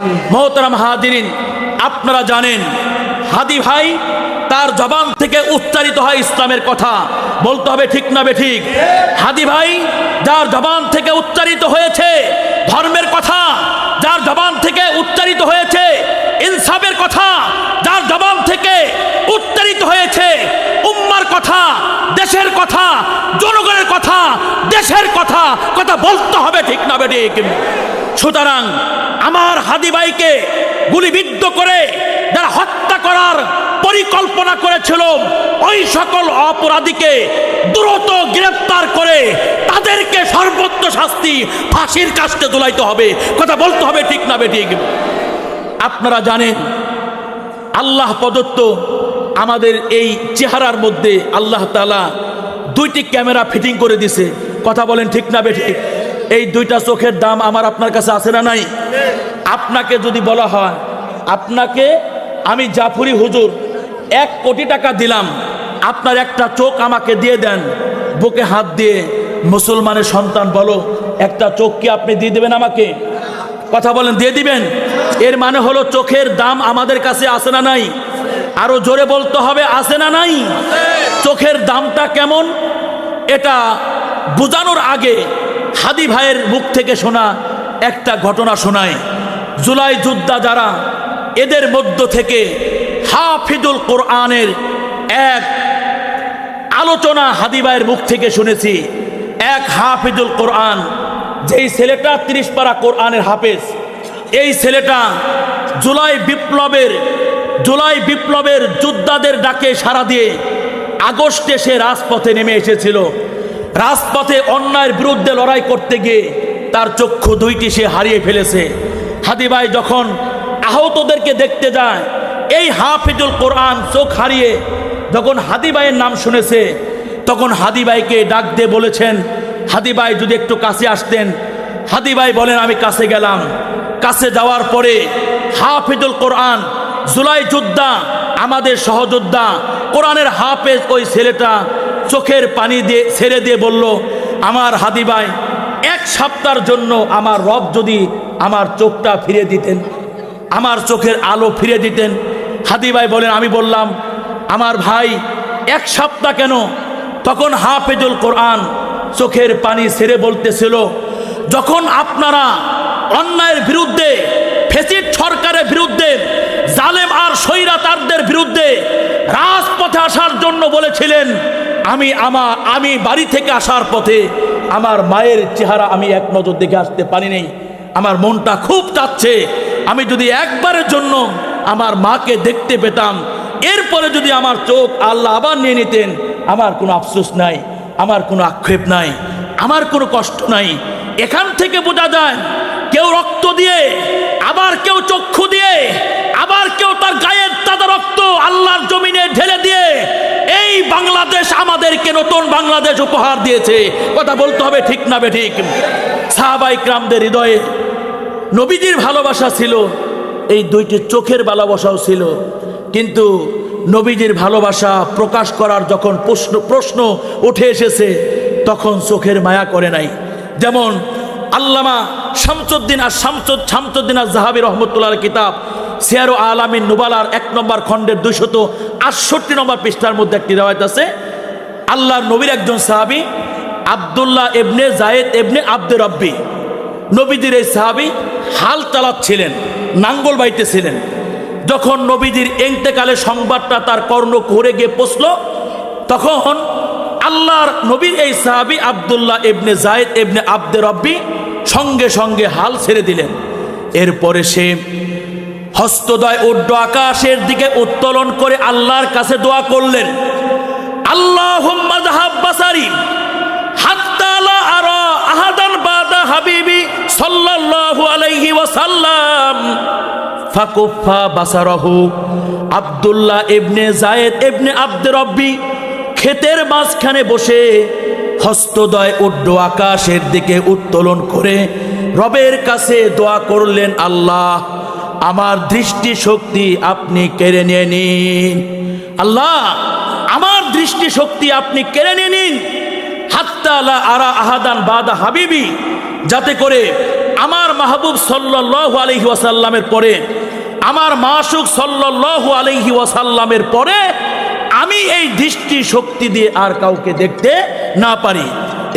মোহতারাম হাদিরিন আপনারা জানেন, হাদি ভাই তার জবান থেকে উচ্চারিত হয় ইসলামের কথা। বলতে হবে ঠিক না বে ঠিক। হাদি ভাই যার জবান থেকে উচ্চারিত হয়েছে ধর্মের কথা, যার জবান থেকে উচ্চারিত হয়েছে ইনসাফের কথা, যার জবান থেকে উচ্চারিত হয়েছে উম্মার কথা, দেশের কথা, জনগণের কথা, দেশের কথা কথা বলতে হবে ঠিক না বে ঠিক। সুতরাং আমার হাদিবাইকে গুলিবিদ্ধ করে যারা হত্যা করার পরিকল্পনা করেছিল, ওই সকল অপরাধীকে দ্রুত গ্রেপ্তার করে তাদেরকে সর্বোচ্চ শাস্তি ফাঁসির কাস্তে তোলাইতে হবে। কথা বলতে হবে ঠিক না বেঠিক। আপনারা জানেন, আল্লাহ প্রদত্ত আমাদের এই চেহারার মধ্যে আল্লাহ তালা দুইটি ক্যামেরা ফিটিং করে দিছে কথা বলেন ঠিক না বেঠিক। এই দুইটা চোখের দাম আমার আপনার কাছে আছে না নাই? আপনাকে যদি বলা হয়, আপনাকে আমি জাফরি হুজুর এক কোটি টাকা দিলাম, আপনার একটা চোখ আমাকে দিয়ে দেন, বুকে হাত দিয়ে, মুসলমানের সন্তান বলো, একটা চোখ কি আপনি দিয়ে দেবেন আমাকে? কথা বলেন, দিয়ে দিবেন? এর মানে হলো চোখের দাম আমাদের কাছে আছে না নাই? আরও জোরে বলতে হবে, আছে না নাই? চোখের দামটা কেমন? এটা বোঝানোর আগে হাদি ভাইয়ের মুখ থেকে শোনা একটা ঘটনা শোনায়। জুলাই যোদ্ধা যারা, এদের মধ্য থেকে হাফিদুল কোরআনের এক আলোচনা হাদি ভাইয়ের মুখ থেকে শুনেছি। এক হাফিদুল কোরআন, যেই ছেলেটা তিরিশ পারা কোরআনের হাফেজ, এই ছেলেটা জুলাই বিপ্লবের জুলাই বিপ্লবের যোদ্ধাদের ডাকে সাড়া দিয়ে আগস্টে সে রাজপথে নেমে এসেছিল। রাজপথে অন্যায়ের বিরুদ্ধে লড়াই করতে গিয়ে তার চক্ষু দুইটি সে হারিয়ে ফেলেছে। হাদি ভাই যখন আহতদেরকে দেখতে যায়, এই হাফিজুল কোরআন চোখ হারিয়ে যখন হাদিবাইয়ের নাম শুনেছে, তখন হাদিবাইকে ডাক দিয়ে বলেছেন, হাদিবাই যদি একটু কাছে আসতেন, হাদিবাই বলেন, আমি কাছে গেলাম। কাছে যাওয়ার পরে হাফিজুল কোরআন জুলাই যোদ্ধা আমাদের সহযোদ্ধা, কোরআনের হাফেজ ওই ছেলেটা চোখের পানি দিয়ে ছেড়ে দিয়ে বলল, আমার হাদি ভাই এক সপ্তাহের জন্য আমার রব যদি আমার চোখটা ফিরে দিতেন, আমার চোখের আলো ফিরে দিতেন। হাদি ভাই বলেন, আমি বললাম, আমার ভাই, এক সপ্তাহ কেন? তখন হাফেজুল কোরআন চোখের পানি ছেড়ে বলতেছিল, যখন আপনারা অন্যায়ের বিরুদ্ধে ফেসিড সরকারের বিরুদ্ধে, জালেম আর স্বৈরাতারদের বিরুদ্ধে রাজপথে আসার জন্য বলেছিলেন আমি আমার আমি বাড়ি থেকে আসার পথে আমার মায়ের চেহারা আমি এক নজর দেখে আসতে পারি নেই। আমার মনটা খুব চাচ্ছে আমি যদি একবারের জন্য আমার মাকে দেখতে পেতাম, এরপরে যদি আমার চোখ আল্লাহ আবার নিয়ে নিতেন, আমার কোনো আফসোস নাই, আমার কোনো আক্ষেপ নাই, আমার কোনো কষ্ট নাই। এখান থেকে বোঝা যায়, কেউ রক্ত দিয়ে, আবার কেউ চক্ষু দিয়ে, আবার কেউ তার গায়ের তাজা রক্ত আল্লাহর জমিনে ঢেলে দিয়ে, এই বাংলাদেশ আমাদেরকে নতুন বাংলাদেশ উপহার দিয়েছে। কথা বলতে হবে ঠিক না বে ঠিক সাহাবাই ক্রামদের হৃদয়ে নবীজির ভালোবাসা ছিল, এই দুইটি চোখের ভালোবাসাও ছিল। কিন্তু নবীজির ভালোবাসা প্রকাশ করার যখন প্রশ্ন প্রশ্ন উঠে এসেছে, তখন চোখের মায়া করে নাই। যেমন আল্লামা শামসুদ্দিন আর শামসুদ শামসুদ্দিন আর জাহাবি রহমতুল্লাহ কিতাব, সিয়ারো আলামিন নুবালার এক নম্বর খণ্ডের দুইশত আটষট্টি নম্বর পৃষ্ঠার মধ্যে একটি রেওয়ায়ত আছে। আল্লাহ নবীর একজন সাহাবি, আবদুল্লাহ এবনে জায়েদ এবনে আব্দে রব্বি। নবীজির এই সাহাবি হাল চালাচ্ছিলেন নাঙ্গল বাইতেছিলেন যখন নবীজির এন্তেকালে সংবাদটা তার কর্ণ করে গিয়ে পৌঁছল, তখন আল্লাহর নবীর এই সাহাবি আবদুল্লাহ এবনে জায়েদ এবনে আব্দে রব্বি সঙ্গে সঙ্গে হাল ছেড়ে দিলেন। এরপরে সে হস্তদয় উড্ড আকাশের দিকে উত্তোলন করে আল্লাহর কাছে দোয়া করলেন। আল্লাহ বাসারি আরা হাবিবি সাল্লাল্লাহু আব্দুল্লাহ ইবনে জায়েদ ইবনে আব্দে রব্বি ক্ষেতের মাঝখানে বসে হস্তদয় উড্ড আকাশের দিকে উত্তোলন করে রবের কাছে দোয়া করলেন, আল্লাহ, আমার দৃষ্টি শক্তি আপনি কেড়ে নিয়ে নিন। আল্লাহ, আমার দৃষ্টি শক্তি আপনি কেড়ে নিয়ে নিন। হাত্তালা আরা আহাদান বাদা হাবিবি। যাতে করে আমার মাহবুব সাল্লাহ আলহি ওয়াসাল্লামের পরে, আমার মাসুক সাল্লাহ আলহি ওয়াসাল্লামের পরে এই দৃষ্টি শক্তি দিয়ে আর কাউকে দেখতে না পারি।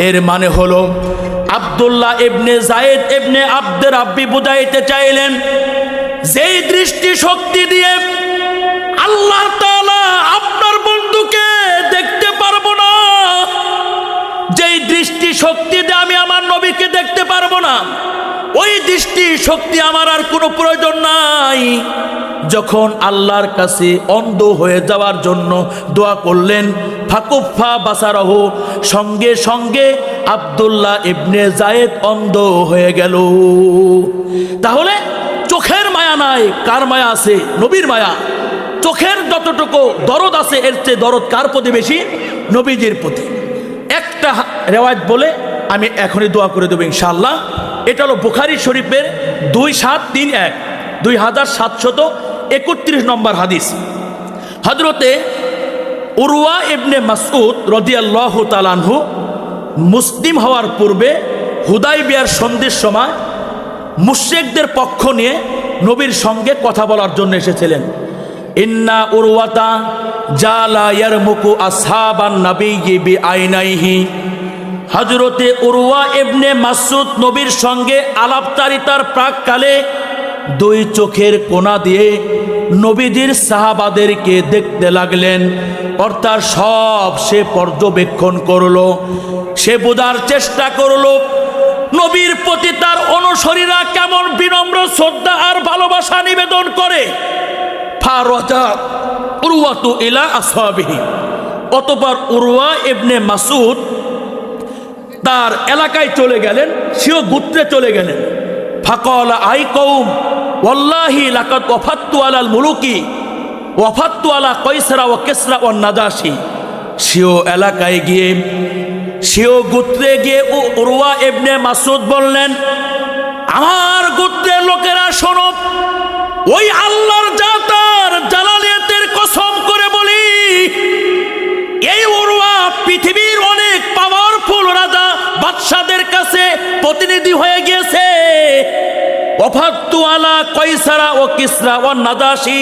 এর মানে হলো, আবদুল্লাহ ইবনে জায়েদ ইবনে আব্দের আব্বি বুঝাইতে চাইলেন, যেই দৃষ্টি শক্তি দিয়ে আল্লাহ তাআলা আপনার বন্ধুকে দেখতে পারব না, যেই দৃষ্টি শক্তি দিয়ে আমি আমার নবীকে দেখতে পারব না ওই দৃষ্টি শক্তি আমার আর কোনো প্রয়োজন নাই। যখন আল্লাহর কাছে অন্ধ হয়ে যাওয়ার জন্য দোয়া করলেন ফাকুফা বাসারহ, সঙ্গে সঙ্গে আব্দুল্লাহ ইবনে জায়েদ অন্ধ হয়ে গেল। তাহলে চোখের মায়া নাই, কার মায়া আছে? নবীর মায়া। চোখের যতটুকু দরদ আছে, এর চেয়ে দরদ কার প্রতি বেশি? নবীজির প্রতি। একটা রেওয়ায়ত বলে আমি এখনই দোয়া করে দেবো ইনশাল্লাহ এটা হলো বুখারি শরীফের দুই সাত তিন এক, দুই হাজার সাতশত একত্রিশ নম্বর হাদিস। হজরতে উরুয়া ইবনে মাসউদ রদিয়াল্লাহ তালানহু মুসলিম হওয়ার পূর্বে হুদাই বিয়ার সন্ধির সময় মুশ্রেকদের পক্ষ নিয়ে নবীর সঙ্গে কথা বলার জন্য এসেছিলেন। ইন্না উরওয়াতা জালা ইয়ারমুকু আসহাবান নবী বি আইনাইহি হজরতে উরওয়া ইবনে মাসুদ নবীর সঙ্গে আলাপচারিতার প্রাককালে দুই চোখের কোনা দিয়ে নবীজির সাহাবাদেরকে দেখতে লাগলেন। অর্থাৎ সব সে পর্যবেক্ষণ করল, সে বোঝার চেষ্টা করল, নবীর প্রতি তার অনুসরীরা কেমন বিনম্র শ্রদ্ধা আর ভালোবাসা নিবেদন করে। অতপর উরওয়া ইবনে মাসুদ তার এলাকায় চলে গেলেন, সেও গুত্রে চলে গেলেন। ফাকল আই কৌম ওয়াল্লাহি লাকাত ওয়াফাত্তু আলাল মুলুকি, ওয়াফাত্তু আলা কয়সরা ও কেসরা ও নাদাসি সেও এলাকায় গিয়ে, সেও গুত্রে গিয়ে ও উরওয়া ইবনে মাসুদ বললেন, আমার গোত্রের লোকেরা শোনো, ওই আল্লাহর জাতার বাদশাদের কাছে প্রতিনিধি হয়ে গিয়েছে। অফাত্তু আলা কয়সারা ও কিসরা ও নাদাসি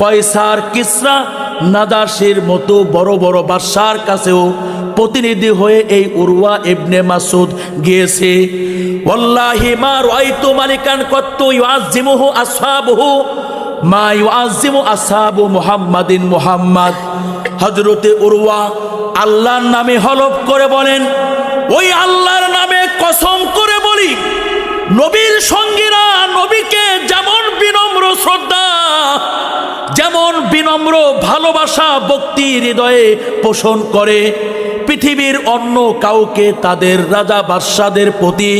কয়সার কিসরা নাদাসির মতো বড় বড় বাদশার কাছেও প্রতিনিধি হয়ে এই উরওয়া ইবনে মাসুদ গিয়েছে। ওয়াল্লাহি মা রাইতু মালিকান কত্তু ইউআযিমুহু আসহাবুহু। মা ইউআযিমু আসহাবু মুহাম্মাদিন মুহাম্মাদ। হযরতে উরওয়া আল্লাহর নামে হলফ করে বলেন, ওই আল্লাহর নামে কসম করে বলি, নবীর সঙ্গীরা নবীকে যেমন বিনম্র শ্রদ্ধা, যেমন বিনম্র ভালোবাসা ভক্তি হৃদয়ে পোষণ করে, পৃথিবীর অন্য কাউকে তাদের রাজা বাদশাদের প্রতি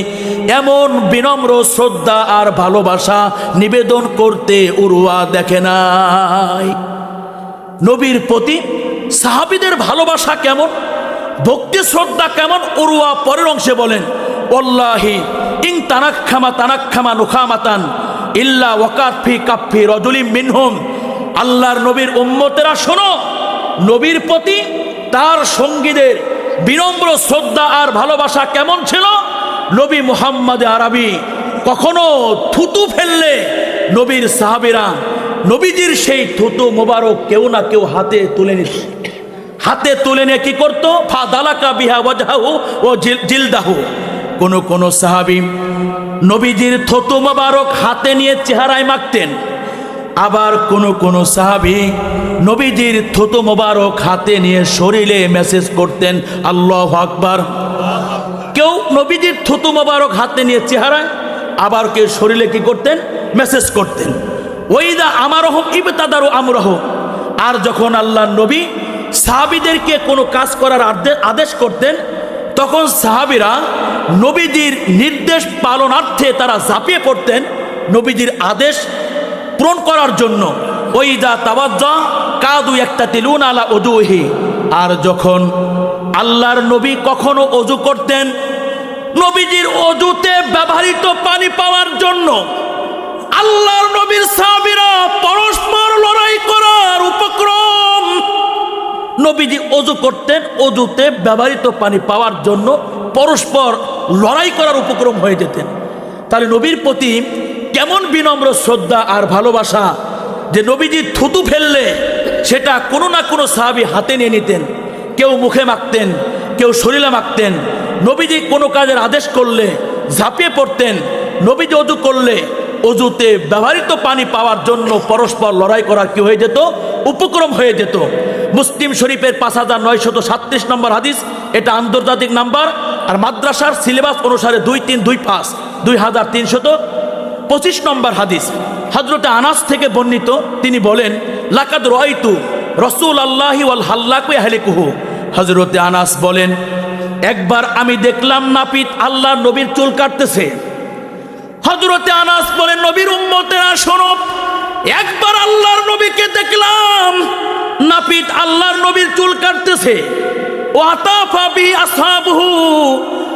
এমন বিনম্র শ্রদ্ধা আর ভালোবাসা নিবেদন করতে উরুয়া দেখে নাই। নবীর প্রতি সাহাবিদের ভালোবাসা কেমন? ভক্তি শ্রদ্ধা কেমন? উরুয়া পরের অংশে বলেন অল্লাহি ইং তানাক্ষামা তানাক্ষামা নুখামাতান ইল্লা ওয়াকাত ফি কাফি রজুলিম মিনহুম। আল্লাহর নবীর উম্মতেরা, শোনো, নবীর প্রতি তার সঙ্গীদের বিনম্র শ্রদ্ধা আর ভালোবাসা কেমন ছিল? নবী মুহাম্মদ আরবি কখনো থুতু ফেললে নবীর সাহাবিরা নবীজির সেই থুতু মোবারক কেউ না কেউ হাতে তুলে নিত। হাতে তুলে নিয়ে কি করতো? ফা দালাকা বিহা ওয়াজাহু ও জিল- জিলদাহু। কোন কোন সাহাবি নবীজির থতু মোবারক হাতে নিয়ে চেহারায় মাখতেন। আবার কোন কোন সাহাবি নবীজির থতু মোবারক হাতে নিয়ে শরীরে মেসেজ করতেন, আল্লাহ আকবার। কেউ নবীজির থুতু মোবারক হাতে নিয়ে চেহারায়, আবার কেউ শরীরে কি করতেন? মেসেজ করতেন। ওইদা আমারহ ইবতাদারু আমরহ। আর যখন আল্লাহ নবী সাহাবিদেরকে কোনো কাজ করার আদেশ করতেন, তখন সাহাবিরা নবীজির নির্দেশ পালনার্থে তারা ঝাঁপিয়ে পড়তেন নবীজির আদেশ পূরণ করার জন্য। ওই যা তাবাজ্জা কাদু একটা তিলুন আলা ওদুহি আর যখন আল্লাহর নবী কখনো অজু করতেন, নবীজির অজুতে ব্যবহৃত পানি পাওয়ার জন্য আল্লাহর নবীর সাহাবীরা পরস্পর লড়াই করার উপক্রম। নবীজি অজু করতেন, অজুতে ব্যবহৃত পানি পাওয়ার জন্য পরস্পর লড়াই করার উপক্রম হয়ে যেতেন। তাহলে নবীর প্রতি কেমন বিনম্র শ্রদ্ধা আর ভালোবাসা যে নবীজি থুতু ফেললে সেটা কোনো না কোনো সাহাবি হাতে নিয়ে নিতেন, কেউ মুখে মাখতেন, কেউ শরীরে মাখতেন। নবীজি কোনো কাজের আদেশ করলে, ঝাঁপিয়ে পড়তেন। নবীজি অজু করলে অজুতে ব্যবহৃত পানি পাওয়ার জন্য পরস্পর লড়াই করার কি হয়ে যেত? উপক্রম হয়ে যেত। মুসলিম শরীফের পাঁচ হাজার নয়শত সাতত্রিশ নম্বর হাদিস, এটা আন্তর্জাতিক নাম্বার, আর মাদ্রাসার সিলেবাস অনুসারে দুই তিন দুই পাঁচ, দুই হাজার তিনশত পঁচিশ নম্বর হাদিস। হজরতে আনাস থেকে বর্ণিত, তিনি বলেন, লাকাদ রয়তু রসুল আল্লাহি ওয়াল হাল্লাকু আহলিকুহু হজরতে আনাস বলেন, একবার আমি দেখলাম নাপিত আল্লাহ নবীর চুল কাটতেছে। হজরতে আনাস বলেন নবীর উম্মতেরা, শোনো, একবার আল্লাহর নবীকে দেখলাম, নাপিত আল্লাহর নবীর চুল কাটতেছে। ও আতাফাবি আসহাবহু।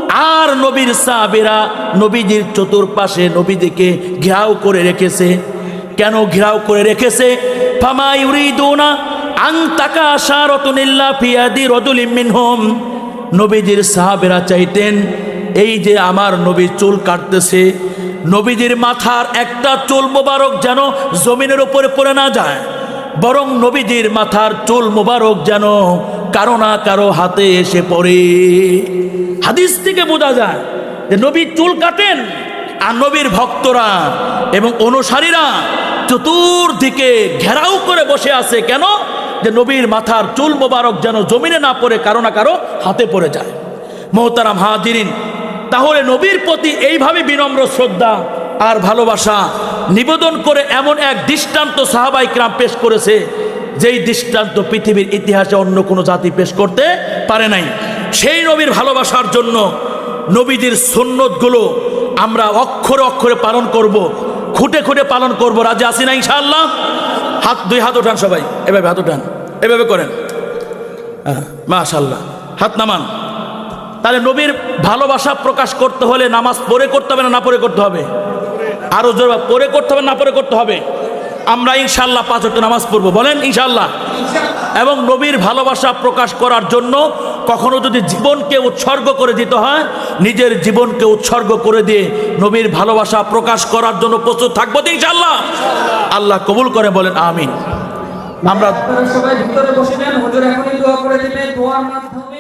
আর নবীর সাহাবেরা নবীজির চতুর্পাশে নবীজিকে ঘেরাও করে রেখেছে। কেন ঘেরাও করে রেখেছে? ফামা ইউরিদুনা আং তাকা আশারাতুনিল্লা ফিয়াদি রজুলিম মিনহুম। নবীজির সাহাবেরা চাইতেন, এই যে আমার নবী চুল কাটতেছে নবীজির মাথার একটা চুল মোবারক যেন জমিনের উপরে পড়ে না যায়, বরং নবীজির মাথার চুল মোবারক যেন কারও না কারও হাতে এসে পড়ে। হাদিস থেকে বোঝা যায় যে নবী চুল কাটেন আর নবীর ভক্তরা এবং অনুসারীরা চতুর্দিকে ঘেরাও করে বসে আছে কেন? যে নবীর মাথার চুল মোবারক যেন জমিনে না পড়ে, কারও না কারও হাতে পড়ে যায়। মোহতারাম হাজিরিন তাহলে নবীর প্রতি এইভাবে বিনম্র শ্রদ্ধা আর ভালোবাসা নিবেদন করে এমন এক দৃষ্টান্ত সাহাবাই ক্রাম পেশ করেছে, যেই দৃষ্টান্ত পৃথিবীর ইতিহাসে অন্য কোনো জাতি পেশ করতে পারে নাই। সেই নবীর ভালোবাসার জন্য নবীজির সুন্নতগুলো আমরা অক্ষরে অক্ষরে পালন করব, খুঁটে খুঁটে পালন করব। রাজি আসি না ইনশাআল্লাহ? হাত, দুই হাত ওঠান সবাই। এভাবে হাত ওঠান। এভাবে করেন। হ্যাঁ মাশাল্লাহ হাত নামান। তাহলে নবীর ভালোবাসা প্রকাশ করতে হলে নামাজ পড়ে করতে হবে না না পড়ে করতে হবে? আরও জোর পড়ে করতে হবে না পড়ে করতে হবে? আমরা ইনশাল্লাহ পাঁচ ওয়াক্ত নামাজ পড়ব, বলেন ইনশাল্লাহ এবং নবীর ভালোবাসা প্রকাশ করার জন্য কখনো যদি জীবনকে উৎসর্গ করে দিতে হয়, নিজের জীবনকে উৎসর্গ করে দিয়ে নবীর ভালোবাসা প্রকাশ করার জন্য প্রস্তুত থাকব তো ইনশাল্লাহ আল্লাহ কবুল করে বলেন, আমিন। আমরা সবাই ভিতরে বসে নেন এখনই দোয়া করে দিবেন, দোয়ার মাধ্যমে